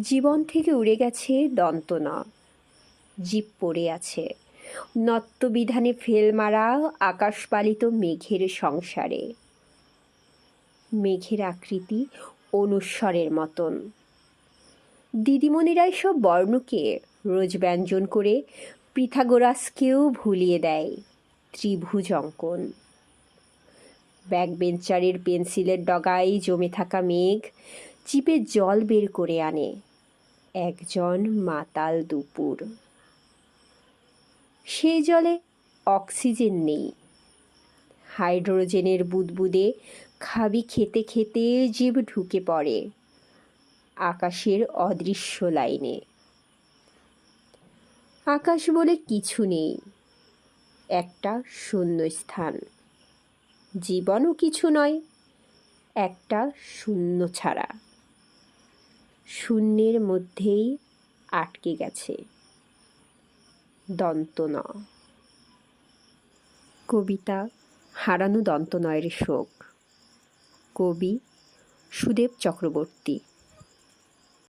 জীবন থেকে উড়ে গেছে দন্তনা। জীব পড়ে আছে। নত্যবিধানে ফেল মারা আকাশপালিত মেঘের সংসারে। মেঘের আকৃতি অনুস্বরের মতন। দিদিমণিরা সব বর্ণকে রোজ ব্যঞ্জন করে পিথাগোরাসকেও ভুলিয়ে দেয় ত্রিভুজ অঙ্কন। ব্যাকবেঞ্চারের পেন্সিলের ডগায় জমে থাকা মেঘ চিপে জল বের করে আনে। একজন মাতাল দুপুর। সেই জলে অক্সিজেন নেই। হাইড্রোজেনের বুদবুদে খাবি খেতে খেতে জীব ঢুকে পড়ে আকাশের অদৃশ্য লাইনে। আকাশ বলে কিছু নেই, একটা শূন্য স্থান জীবনও কিছু নয়, একটা শূন্য ছাড়া। শূন্যের মধ্যেই আটকে গেছে। দন্তন কবিতা হারানো দন্তনয়ের শোক। কবি সুদেব চক্রবর্তী।